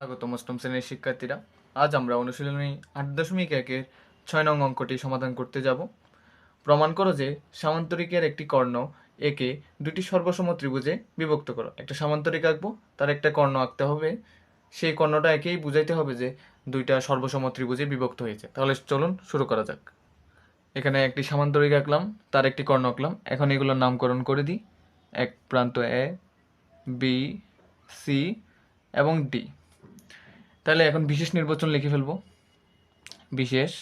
স্বাগতম অষ্টম শ্রেণির শিক্ষার্থীরা। আজ আমরা অনুশীলনী আট দশমিক একের ছয় নং অঙ্কটি সমাধান করতে যাব। প্রমাণ করো যে সামান্তরিকের একটি কর্ণ একে দুটি সর্বসম ত্রিভুজে বিভক্ত করো। একটা সামান্তরিক আঁকবো, তার একটা কর্ণ আঁকতে হবে। সেই কর্ণটা একেই বুঝাইতে হবে যে দুইটা সর্বসম ত্রিভুজে বিভক্ত হয়েছে। তাহলে চলুন শুরু করা যাক। এখানে একটি সামান্তরিক আঁকলাম, তার একটি কর্ণ আঁকলাম। এখন এগুলোর নামকরণ করে দিই। এক প্রান্ত এ, বি, সি এবং ডি। তাহলে এখন বিশেষ নির্বাচন লিখে ফেলব। বিশেষ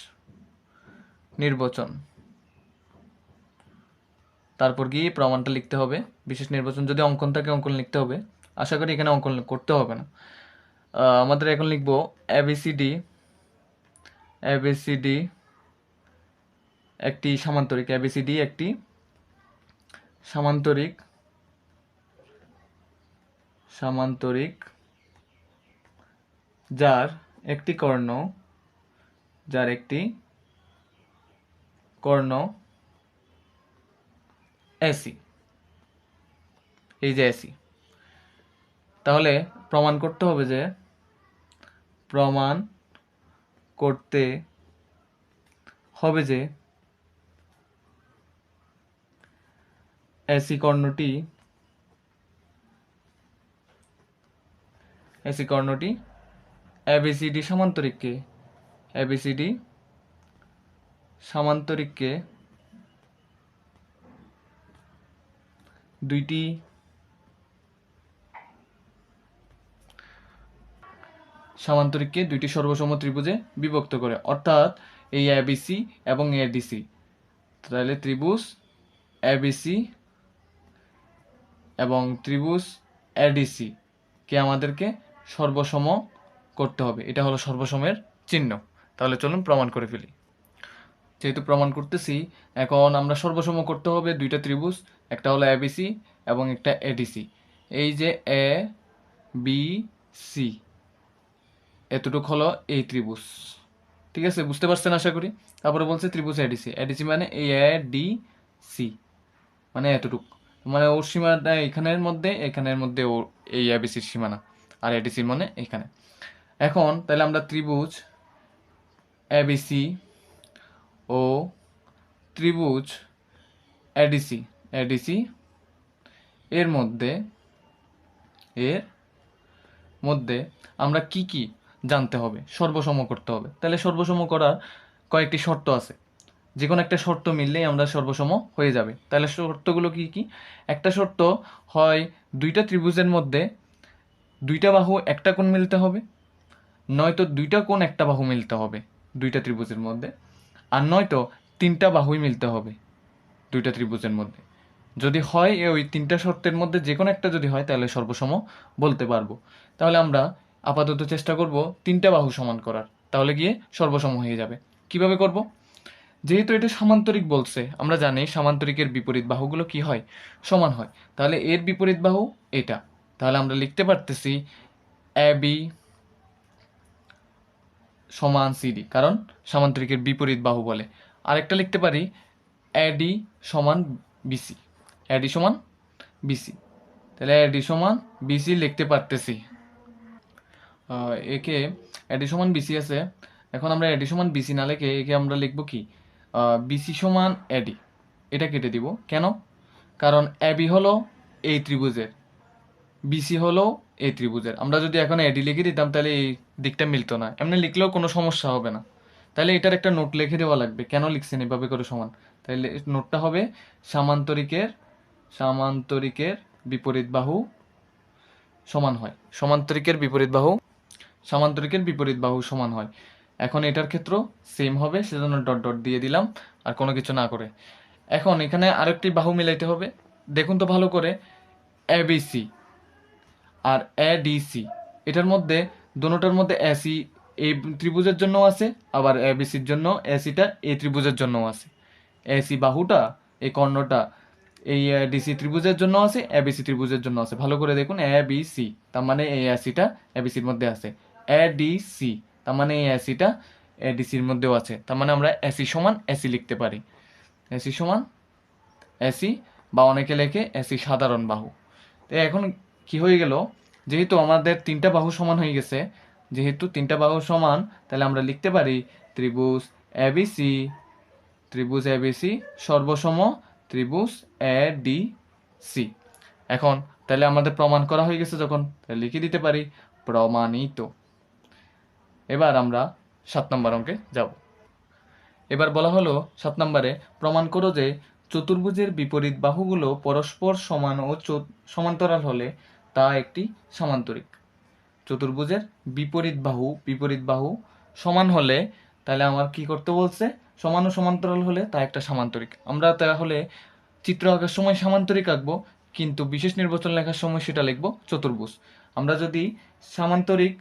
নির্বাচন। তারপর গিয়ে প্রমাণটা লিখতে হবে। বিশেষ নির্বাচন যদি অঙ্কন থাকে, অঙ্কন লিখতে হবে। আশা করি এখানে অঙ্কন করতে হবে না। আমাদের এখন লিখব এবিসিডি এবিসিডি একটি সামান্তরিক। এবিসিডি একটি সামান্তরিক। সামান্তরিক যার একটি কর্ণ, যার একটি কর্ণ এসি এই যে এসি তাহলে প্রমাণ করতে হবে যে প্রমাণ করতে হবে যে এসি কর্ণটি এসি কর্ণটি এবিসিডি সমান্তরিককে এবিসিডি সমান্তরিককে দুইটি। সমান্তরিককে দুইটি সর্বসম ত্রিভুজে বিভক্ত করে। অর্থাৎ এই এবিসি এবং এডিসি তাহলে ত্রিভুজ এবিসি এবং ত্রিভুজ এডিসি কে আমাদেরকে সর্বসম করতে হবে। এটা হলো সর্বসমের চিহ্ন। তাহলে চলুন প্রমাণ করে ফেলি। যেহেতু প্রমাণ করতেছি, এখন আমরা সর্বসম করতে হবে দুইটা ত্রিভুজ, একটা হলো এবিসি এবং একটা এডিসি এই যে এ বি সি এতটুক হলো এই ত্রিভুজ। ঠিক আছে? বুঝতে পারছেন আশা করি? তারপরে বলছে ত্রিভুজ এডিসি এডিসি মানে এই এ ডি সি মানে এতটুক। মানে ওর সীমাটা এখানের মধ্যে এখানের মধ্যে ওর এই এবিসির সীমানা। আর এডিসির মানে এখানে। এখন তাহলে আমরা ত্রিভুজ এবিসি ও ত্রিভুজ এডিসি এডিসি এর মধ্যে এর মধ্যে আমরা কি কি জানতে হবে? সর্বসম করতে হবে। তাহলে সর্বসম করার কয়েকটি শর্ত আছে। যে কোনো একটা শর্ত মিললেই আমরা সর্বসম হয়ে যাবে। তাহলে শর্তগুলো কি কি? একটা শর্ত হয় দুইটা ত্রিভুজের মধ্যে দুইটা বাহু, একটা কোণ মিলতে হবে। নয়তো দুইটা কোণ একটা বাহু মিলতে হবে, দুইটা ত্রিভুজের মধ্যে। আর নয়তো তিনটা বাহুই মিলতে হবে, দুইটা ত্রিভুজের মধ্যে। যদি হয় ওই তিনটা শর্তের মধ্যে যে কোনো একটা যদি হয়, তাহলে সর্বসম বলতে পারব। তাহলে আমরা আপাতত চেষ্টা করব তিনটা বাহু সমান করার। তাহলে গিয়ে সর্বসম হয়ে যাবে। কীভাবে করব? যেহেতু এটা সামান্তরিক বলছে, আমরা জানি সামান্তরিকের বিপরীত বাহুগুলো কি হয়? সমান হয়। তাহলে এর বিপরীত বাহু এটা। তাহলে আমরা লিখতে পারতেছি এ বি সমান সিডি, কারণ সামান্তরিকের বিপরীত বাহু বলে। আরেকটা লিখতে পারি এডি সমান বিসি এডি সমান বিসি তাহলে এডি সমান বিসি লিখতে পারতেছি। একে এডি সমান বিসি আছে। এখন আমরা এডি সমান বিসি না লিখে একে আমরা লিখব কি? বিসি সমান এডি এটা কেটে দিব। কেন? কারণ এবি হলো এই ত্রিভুজের। বিসি হলো এই ত্রিভুজের। আমরা যদি এখন এডি লিখে দিতাম, তাহলে এই দিকটা মিলতো না। এমনি লিখলেও কোনো সমস্যা হবে না। তাহলে এটার একটা নোট লিখে দেওয়া লাগবে। কেন লিখছেন এভাবে করে সমান? তাহলে নোটটা হবে সামান্তরিকের সামান্তরিকের বিপরীত বাহু সমান হয়। সমান্তরিকের বিপরীত বাহু, সামান্তরিকের বিপরীত বাহু সমান হয়। এখন এটার ক্ষেত্র সেম হবে, সেজন্য ডট ডট দিয়ে দিলাম, আর কোনো কিছু না করে। এখন এখানে আরেকটি বাহু মিলাইতে হবে। দেখুন তো ভালো করে এবিসি আর এডিসি এটার মধ্যে দুটোটার মধ্যে এসি এই ত্রিভুজের জন্য আছে, আবার এবিসির জন্য এসিটা এই ত্রিভুজের জন্য আছে। এসি বাহুটা, এই কর্ণটা, এই ডিসি ত্রিভুজের জন্য আছে এবিসি ত্রিভুজের জন্য আছে। ভালো করে দেখুন, এ, বি, সি, তার মানে এই এসিটা এবিসির মধ্যে আছে। এ, ডি, সি, তার মানে এই এসিটা এডিসির মধ্যেও আছে। তার মানে আমরা এসি সমান এসি লিখতে পারি। এসি সমান এসি বা অনেকে লেখে এসি সাধারণ বাহু। তো এখন কি হয়ে গেল? যেহেতু আমাদের তিনটা বাহু সমান হয়ে গেছে, যেহেতু তিনটা বাহু সমান, তাহলে আমরা লিখতে পারি ত্রিভুজ এবিসি ত্রিভুজ এবিসি সর্বসম ত্রিভুজ এ ডি সি এখন তাহলে আমাদের প্রমাণ করা হয়ে গেছে যখন, তাহলে লিখে দিতে পারি প্রমাণিত। এবার আমরা সাত নম্বর অঙ্কে যাব। এবার বলা হলো সাত নম্বরে, প্রমাণ করো যে চতুর্ভুজের বিপরীত বাহুগুলো পরস্পর সমান ও সমান্তরাল হলে তা একটি সামান্তরিক। চতুর্ভুজের বিপরীত বাহু বিপরীত বাহু সমান হলে তাহলে আমার কি করতে বলছে? সমান ও সমান্তরাল হলে তা একটা সামান্তরিক। আমরা তাহলে চিত্র আঁকার সময় সামান্তরিক আঁকবো, কিন্তু বিশেষ নির্বাচন লেখার সময় সেটা লিখব চতুর্ভুজ। আমরা যদি সামান্তরিক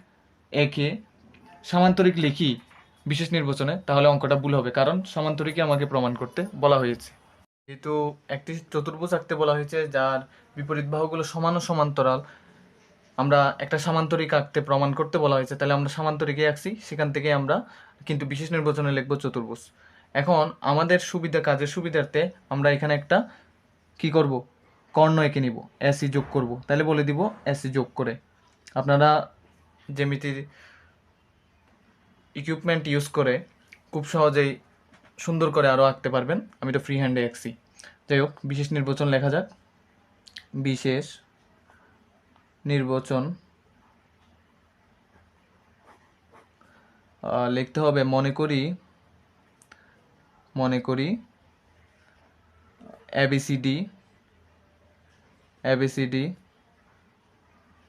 একে সামান্তরিক লিখি বিশেষ নির্বাচনে, তাহলে অঙ্কটা ভুল হবে, কারণ সমান্তরিকে আমাকে প্রমাণ করতে বলা হয়েছে। যেহেতু একটি চতুর্ভুজ আঁকতে বলা হয়েছে, যার বিপরীত বাহুগুলো সমান ও সমান্তরাল। আমরা একটা সামান্তরিক আঁকতে প্রমাণ করতে বলা হয়েছে, তাহলে আমরা সামান্তরিকে আঁকছি। সেখান থেকে আমরা কিন্তু বিশেষ নির্বাচনে লিখব চতুর্ভুজ। এখন আমাদের সুবিধা, কাজের সুবিধার্থে আমরা এখানে একটা কি করব? কর্ণ এঁকে নিব এসি যোগ করব। তাহলে বলে দিব এসি যোগ করে। আপনারা জ্যামিতির ইকুইপমেন্ট ইউজ করে খুব সহজেই সুন্দর করে আরও আঁকতে পারবেন। আমি তো ফ্রি হ্যান্ডে আঁকছি। যাই হোক, বিশেষ নির্বাচন লেখা যাক। বিশেষ নির্বাচন লিখতে হবে মনে করি মনে করি এবিসিডি এবিসিডি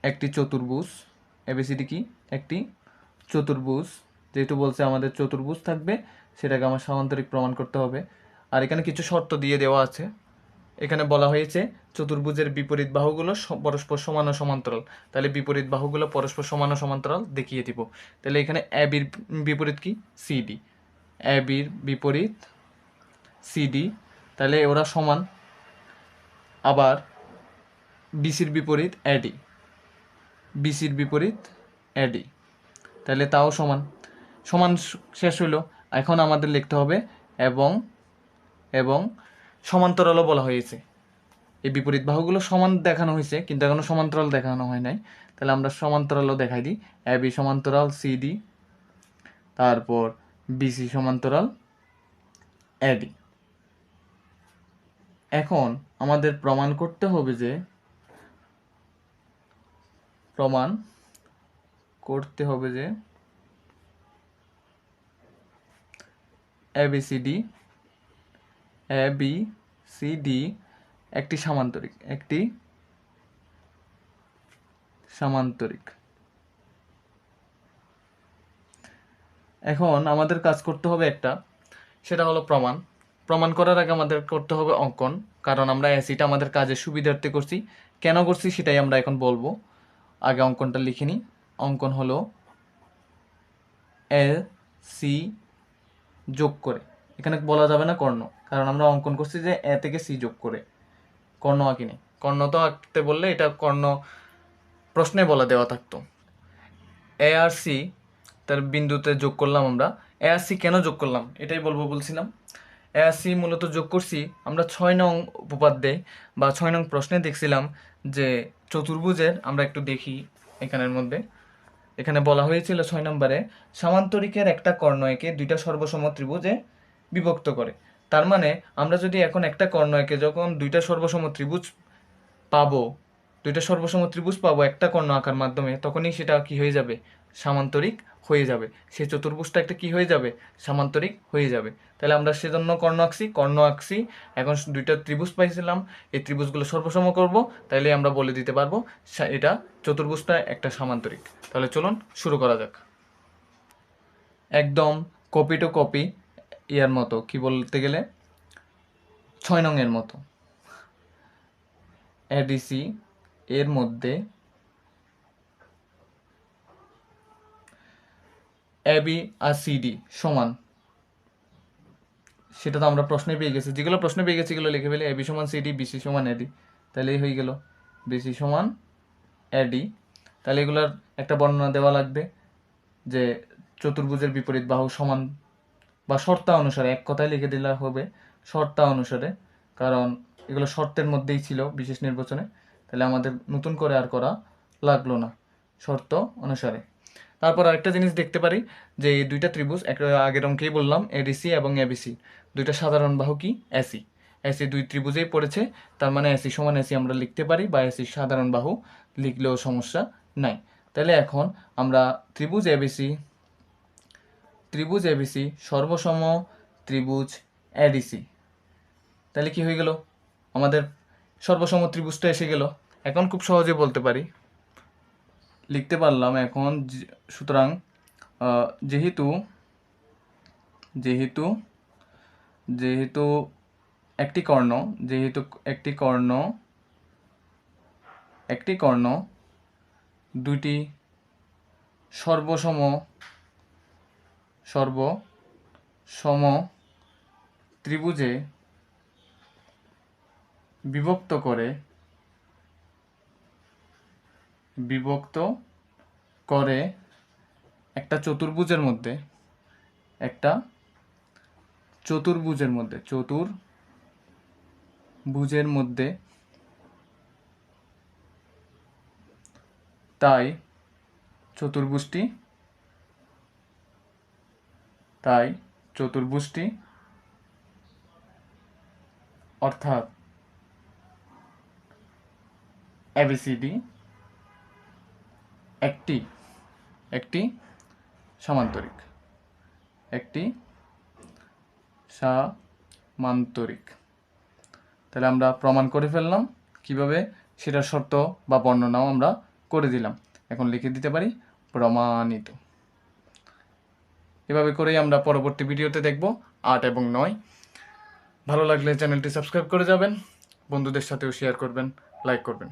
একটি চতুর্ভুজ। এবিসিডি কি? একটি চতুর্ভুজ। যেহেতু বলছে আমাদের চতুর্ভুজ থাকবে সেটাকে আমার সামান্তরিক প্রমাণ করতে হবে। আর এখানে কিছু শর্ত দিয়ে দেওয়া আছে। এখানে বলা হয়েছে, চতুর্ভুজের বিপরীত বাহুগুলো পরস্পর সমান ও সমান্তরাল। তাহলে বিপরীত বাহুগুলো পরস্পর সমান ও সমান্তরাল দেখিয়ে দিব। তাহলে এখানে অ্যাবির বিপরীত কি? সিডি অ্যাবির বিপরীত সিডি তাহলে ওরা সমান। আবার বিসির বিপরীত এডি বিসির বিপরীত অ্যাডি তাহলে তাও সমান। সমান শেষ হলো। এখন আমাদের লিখতে হবে এবং এবং সমান্তরালও বলা হয়েছে। এই বিপরীত বাহুগুলো সমান দেখানো হয়েছে, কিন্তু এখনও সমান্তরাল দেখানো হয় নাই। তাহলে আমরা সমান্তরালও দেখাই দিই। এবি সমান্তরাল সিডি তারপর বিসি সমান্তরাল এডি এখন আমাদের প্রমাণ করতে হবে যে, প্রমাণ করতে হবে যে A B C D A B C D একটি সামান্তরিক একটি সামান্তরিক। এখন আমাদের কাজ করতে হবে একটা, সেটা হলো প্রমাণ। প্রমাণ করার আগে আমাদের করতে হবে অঙ্কন, কারণ আমরা অ্যাসিটা আমাদের কাজের সুবিধার্থে করছি। কেন করছি সেটাই আমরা এখন বলব। আগে অঙ্কনটা লিখে নিই। অঙ্কন হলো এল সি যোগ করে। এখানে বলা যাবে না কর্ণ, কারণ আমরা অঙ্কন করছি যে এ থেকে সি যোগ করে। কর্ণ আঁকিনি কর্ণ তো আঁকতে বললে এটা কর্ণ প্রশ্নে বলা দেওয়া থাকতো। এ আর সি, তার বিন্দুতে যোগ করলাম আমরা। এ আর সি কেন যোগ করলাম? এটাই বলব বলছিলাম। এ আর সি মূলত যোগ করছি, আমরা ছয় নং উপপাদ্যে বা ছয় নং প্রশ্নে দেখছিলাম যে চতুর্ভুজের, আমরা একটু দেখি এখানের মধ্যে। এখানে বলা হয়েছিল ছয় নম্বরে, সামান্তরিকের একটা কর্ণয়কে দুইটা সর্বসম ত্রিভুজে বিভক্ত করে। তার মানে আমরা যদি এখন একটা কর্ণয়কে যখন দুইটা সর্বসম ত্রিভুজ পাবো দুইটা সর্বসম ত্রিভুজ পাবো একটা কর্ণ আঁকার মাধ্যমে, তখনই সেটা কি হয়ে যাবে? সামান্তরিক হয়ে যাবে। সেই চতুর্ভুজটা একটা কি হয়ে যাবে? সামান্তরিক হয়ে যাবে। তাহলে আমরা সেজন্য কর্ণ আঁকছি কর্ণ আঁকছি। এখন দুইটা ত্রিভুজ পাইছিলাম, এই ত্রিভুজগুলো সর্বসম করব, তাইলে আমরা বলে দিতে পারব এটা চতুর্ভুজটা একটা সামান্তরিক। তাহলে চলুন শুরু করা যাক। একদম কপি টু কপি ইয়ার মতো, কি বলতে গেলে? ছয় নং এর মতো। এডিসি এর মধ্যে এবি আর সিডি সমান। সেটা তো আমরা প্রশ্নে পেয়ে গেছি। যেগুলো প্রশ্নে পেয়ে গেছি এগুলো লিখে ফেলি। এবি সমান সিডি বিসি সমান এডি তাহলে এই হয়ে গেল। বিসি সমান এডি তাহলে এগুলোর একটা বর্ণনা দেওয়া লাগবে যে চতুর্ভুজের বিপরীত বাহু সমান বা শর্তা অনুসারে, এক কথায় লিখে দিলে হবে শর্তা অনুসারে। কারণ এগুলো শর্তের মধ্যেই ছিল বিশেষ নির্বাচনে। তাহলে আমাদের নতুন করে আর করা লাগল না। শর্ত অনুসারে। তারপর আরেকটা জিনিস দেখতে পারি, যে এই দুইটা ত্রিভুজ এক, আগের অঙ্কেই বললাম এডিসি এবং এবিসি দুইটা সাধারণ বাহু কি? এসি এসি দুই ত্রিভুজেই পড়েছে, তার মানে এসি সমান এসি আমরা লিখতে পারি, বা এসি সাধারণ বাহু লিখলেও সমস্যা নাই। তাহলে এখন আমরা ত্রিভুজ এবিসি ত্রিভুজ এবিসি সর্বসম ত্রিভুজ এডিসি তাহলে কি হয়ে গেল? আমাদের সর্বসম ত্রিভুজটা এসে গেল। এখন খুব সহজে বলতে পারি। লিখতে পারলাম এখন সুতরাং যেহেতু যেহেতু যেহেতু একটি কর্ণ, যেহেতু একটি কর্ণ একটি কর্ণ, দুইটি সর্বসম সর্বসম ত্রিভুজে বিভক্ত করে বিভক্ত করে একটা চতুর্ভুজের মধ্যে, একটা চতুর্ভুজের মধ্যে চতুর ভুজের মধ্যে তাই চতুর্ভুজটি তাই চতুর্ভুজটি অর্থাৎ এবিসিডি একটি একটি সমান্তরিক, একটি সামান্তরিক। তাহলে আমরা প্রমাণ করে ফেললাম কীভাবে সেটার শর্ত বা বর্ণনাও আমরা করে দিলাম। এখন লিখে দিতে পারি প্রমাণিত। এভাবে করেই আমরা পরবর্তী ভিডিওতে দেখব আট এবং নয়। ভালো লাগলে চ্যানেলটি সাবস্ক্রাইব করে যাবেন, বন্ধুদের সাথেও শেয়ার করবেন, লাইক করবেন।